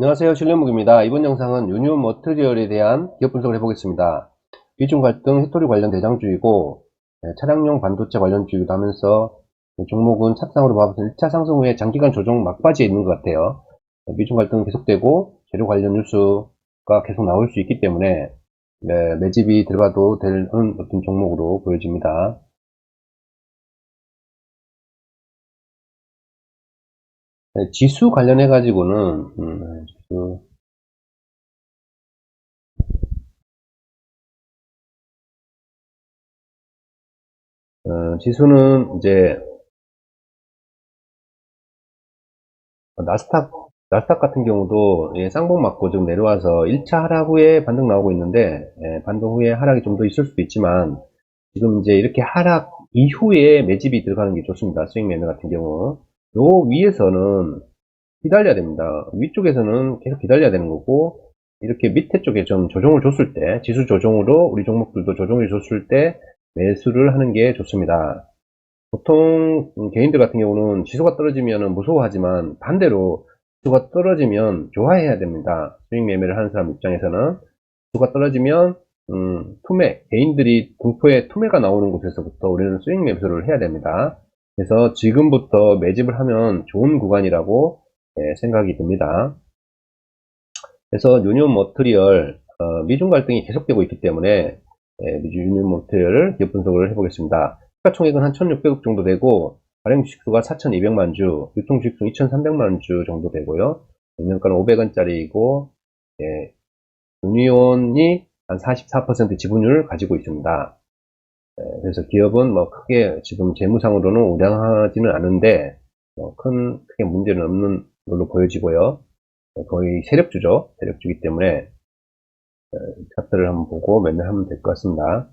안녕하세요. 실내목입니다. 이번 영상은 유니온 머트리얼에 대한 기업 분석을 해보겠습니다. 비중 갈등 히토리 관련 대장주이고 네, 차량용 반도체 관련 주이기도 하면서 종목은 착상으로 봐서 1차 상승 후에 장기간 조정 막바지에 있는 것 같아요. 미중 갈등은 계속되고 재료 관련 뉴스가 계속 나올 수 있기 때문에 네, 매집이 들어가도 되는 어떤 종목으로 보여집니다. 네, 지수 관련해 가지고는 음, 지수 어, 지수는 이제 나스닥 나스닥 같은 경우도 예, 쌍봉 맞고 좀 내려와서 1차 하락 후에 반등 나오고 있는데 예, 반등 후에 하락이 좀 더 있을 수도 있지만 지금 이제 이렇게 하락 이후에 매집이 들어가는 게 좋습니다. 스윙 매너 같은 경우 요 위에서는 기다려야 됩니다. 위쪽에서는 계속 기다려야 되는 거고 이렇게 밑에 쪽에 좀 조정을 줬을 때 지수 조정으로 우리 종목들도 조정을 줬을 때 매수를 하는 게 좋습니다. 보통 개인들 같은 경우는 지수가 떨어지면 무서워하지만 반대로 지수가 떨어지면 좋아해야 됩니다. 수익 매매를 하는 사람 입장에서는 지수가 떨어지면 음, 투매 개인들이 공포에 투매가 나오는 곳에서부터 우리는 수익 매수를 해야 됩니다. 그래서 지금부터 매집을 하면 좋은 구간이라고 예, 생각이 듭니다. 그래서 유니온 머트리얼 어, 미중 갈등이 계속되고 있기 때문에 예, 유니온 머트리얼을 기업 분석을 해보겠습니다. 시가총액은 한 1,600억 정도 되고 발행 주식수가 4,200만 주, 유통 주식수 2,300만 주 정도 되고요. 연년가는 500원짜리이고 예, 유니온이 한 44% 지분율을 가지고 있습니다. 예, 그래서 기업은 뭐 크게 지금 재무상으로는 우량하지는 않은데 뭐 큰 크게 문제는 없는 걸로 보여지고요. 네, 거의 세력주죠. 세력주기 때문에 어, 차트를 한번 보고 매매하면 될 것 같습니다.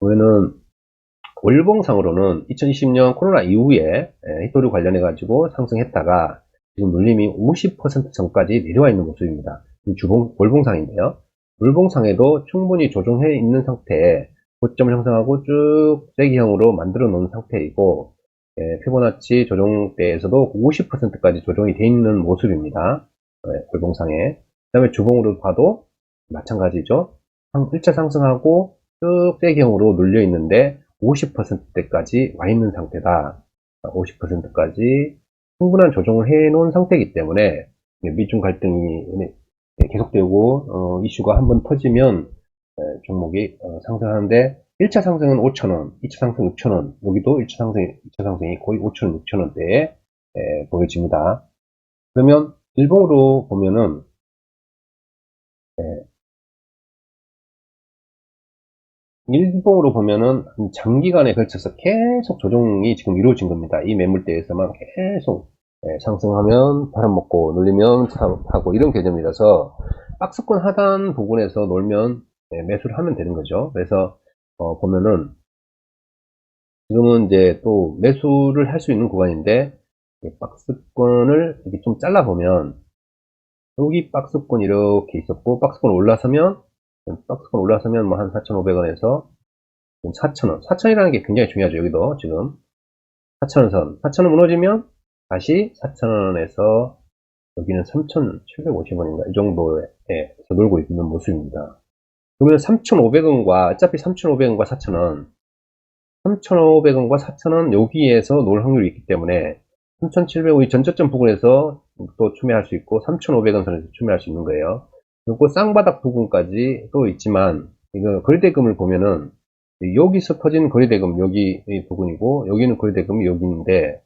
보면은 월봉상으로는 2020년 코로나 이후에 히토리 관련해 가지고 상승했다가 지금 눌림이 50% 전까지 내려와 있는 모습입니다. 주봉 월봉상인데요. 월봉상에도 충분히 조정해 있는 상태에 고점을 형성하고 쭉 세기형으로 만들어 놓은 상태이고 예, 피보나치 조정대에서도 50%까지 조정이 되어 있는 모습입니다. 예, 골봉상에. 그 다음에 주봉으로 봐도 마찬가지죠. 1차 상승하고 쭉 세경으로 눌려 있는데 50%대까지 와 있는 상태다. 50%까지 충분한 조정을 해 놓은 상태이기 때문에 미중 갈등이 계속되고 어, 이슈가 한번 터지면 예, 종목이 어, 상승하는데 1차 상승은 5,000원, 2차 상승 6,000원, 여기도 1차 상승, 2차 상승이 거의 5,000원, 6,000원대에 보여집니다. 그러면 일봉으로 보면은 에, 일봉으로 보면은 장기간에 걸쳐서 계속 조정이 지금 이루어진 겁니다. 이 매물대에서만 계속 에, 상승하면 바람 먹고 눌리면 하고 이런 개념이라서 박스권 하단 부분에서 놀면 에, 매수를 하면 되는 거죠. 그래서 어, 보면은 지금은 이제 또 매수를 할 수 있는 구간인데 박스권을 이렇게 좀 잘라 보면 여기 박스권 이렇게 있었고 박스권 올라서면 박스권 올라서면 뭐 한 4,500원에서 4,000원. 4,000이라는 게 굉장히 중요하죠 여기도 지금. 4,000원 선. 4,000원 무너지면 다시 4,000원에서 여기는 3,750원인가? 이 정도에 놀고 있는 모습입니다 그러면 3,500원과 어차피 3,500원과 4,000원 3,500원과 4,000원 여기에서 놀 확률이 있기 때문에 3,700원이 전저점 부분에서 또 추매할 수 있고 3,500원 선에서 추매할 수 있는 거예요. 그리고 쌍바닥 부분까지 또 있지만 이거 거래대금을 보면은 여기서 터진 거래대금 여기 부분이고 여기는 거래대금이 여기인데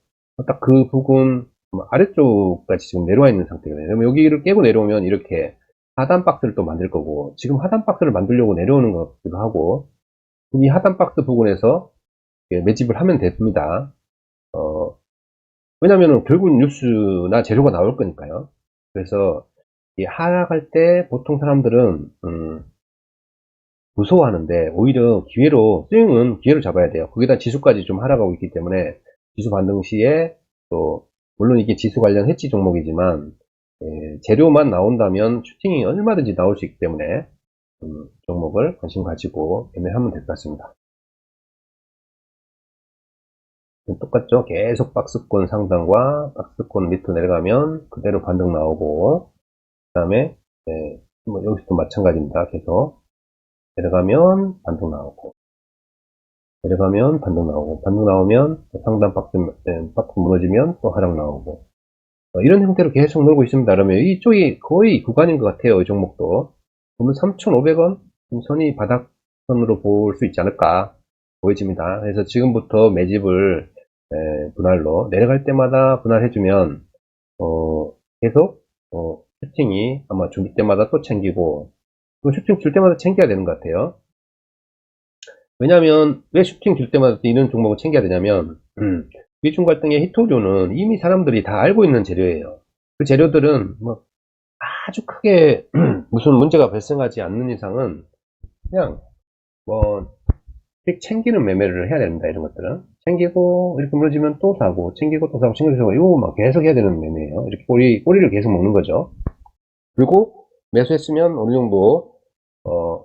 딱 그 부분 아래쪽까지 지금 내려와 있는 상태거든요. 그러면 여기를 깨고 내려오면 이렇게 하단 박스를 또 만들 거고 지금 하단 박스를 만들려고 내려오는 것 같기도 하고 이 하단 박스 부분에서 매집을 하면 됩니다. 어, 왜냐면은 결국 뉴스나 재료가 나올 거니까요. 그래서 하락할 때 보통 사람들은 음, 무서워하는데 오히려 기회로 스윙은 기회로 잡아야 돼요. 거기다 지수까지 좀 하락하고 있기 때문에 지수 반등 시에 또 물론 이게 지수 관련 해치 종목이지만 예, 재료만 나온다면 슈팅이 얼마든지 나올 수 있기 때문에 음, 종목을 관심 가지고 매매하면 될 것 같습니다. 똑같죠? 계속 박스권 상단과 박스권 밑으로 내려가면 그대로 반등 나오고 다음에 네, 뭐 여기서도 마찬가지입니다. 계속 내려가면 반등 나오고 내려가면 반등 나오고 반등 나오면 또 상단 박스, 네, 박스 무너지면 또 하락 나오고 어, 이런 형태로 계속 놀고 있습니다. 그러면 이쪽이 거의 구간인 것 같아요. 이 종목도 그러면 3,500원 선이 바닥선으로 볼 수 있지 않을까 보여집니다. 그래서 지금부터 매집을 에, 분할로 내려갈 때마다 분할해주면 어, 계속 어, 슈팅이 아마 줄 때마다 또 챙기고 또 슈팅 줄 때마다 챙겨야 되는 것 같아요. 왜냐하면 왜 슈팅 줄 때마다 또 이런 종목을 챙겨야 되냐면 음, 미중 갈등의 히토류는 이미 사람들이 다 알고 있는 재료예요. 그 재료들은 뭐 아주 크게 무슨 문제가 발생하지 않는 이상은 그냥 뭐픽 챙기는 매매를 해야 됩니다. 이런 것들은 챙기고 이렇게 무너지면 또 사고 챙기고 또 사고 챙기고 또 사고 이거 막 계속 해야 되는 매매예요. 이렇게 꼬리 꼬리를 계속 먹는 거죠. 그리고 매수했으면 어느 정도 어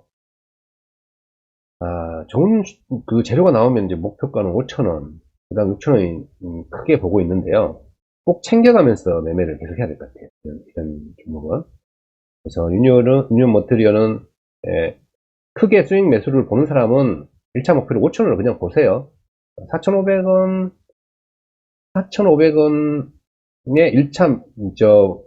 아, 좋은 주- 그 재료가 나오면 이제 목표가는 5,000원, 그 다음 6,000원이 크게 보고 있는데요. 꼭 챙겨가면서 매매를 계속 해야 될 것 같아요. 이런, 이런 종목은. 그래서 유니온은, 유니온 머트리얼은, 에, 크게 스윙 매수를 보는 사람은 1차 목표를 5,000원을 그냥 보세요. 4,500원, 4,500원에 1차, 저,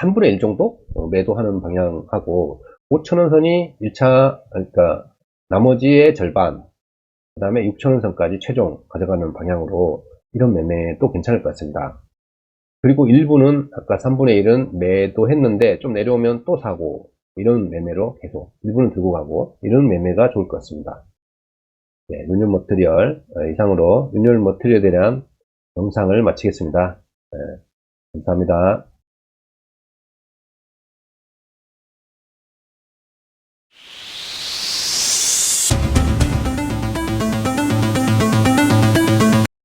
3분의 1 정도 어, 매도하는 방향하고 5,000원 선이 1차, 그러니까 나머지의 절반, 그 다음에 6,000원 선까지 최종 가져가는 방향으로 이런 매매도 괜찮을 것 같습니다. 그리고 일부는 아까 3분의 1은 매도했는데 좀 내려오면 또 사고 이런 매매로 계속 일부는 들고 가고 이런 매매가 좋을 것 같습니다. 네, 윤율 머트리얼 어, 이상으로 윤율 머트리얼에 대한 영상을 마치겠습니다. 네, 감사합니다.